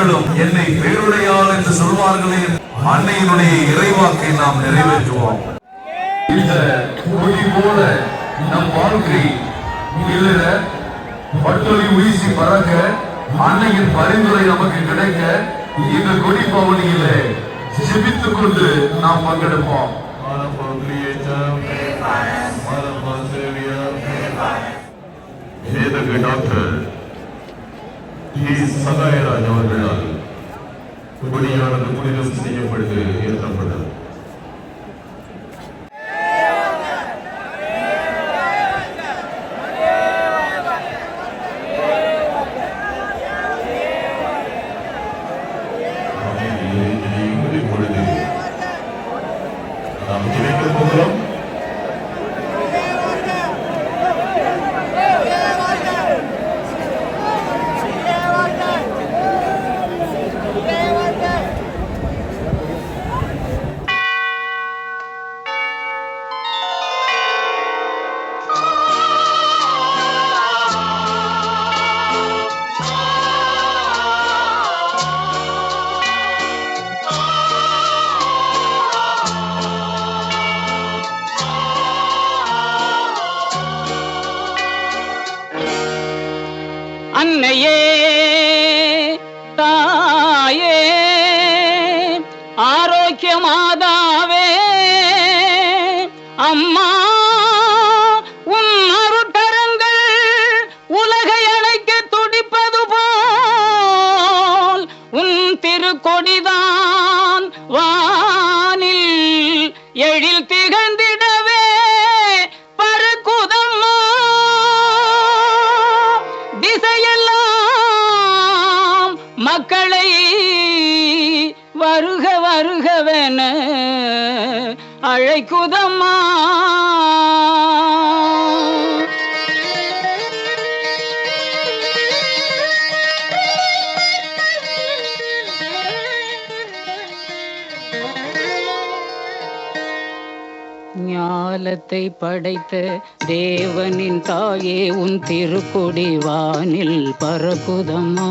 மக்களும் என்னை பேருடையாள் என்று சொல்வார்களே அன்னையினுடைய இறைவாக்கை நாம் நிறைவேற்றுவோம். இந்த கொடி போல நம் வாழ்க்கை பட்டொலி வீசி பறக்க அன்னையின் பரிந்துரை நமக்கு கிடைக்க இந்த கொடி பவனியிலே ஜெபித்துக் கொண்டு நாம் பங்கெடுப்போம். டாக்டர் அவர்களால் por el. அன்னையே தாயே ஆரோக்கியமா வருகவென அழைக்குதம்மா. ஞாலத்தை படைத்த தேவனின் தாயே உன் திருக்குடி வானில் பறக்குதம்மா.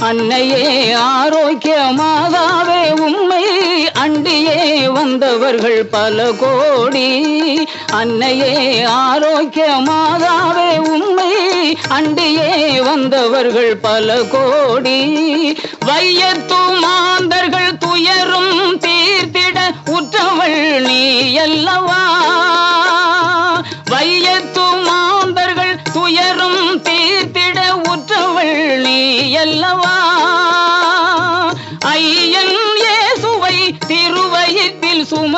அன்னையே ஆரோக்கிய மாதாவே உம்மை. அண்டியே வந்தவர்கள் பல கோடி. அன்னையே ஆரோக்கிய மாதாவே உம்மை. அண்டியே வந்தவர்கள் பல கோடி. வையத்துமா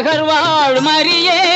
அகர்வாழ் மரியே.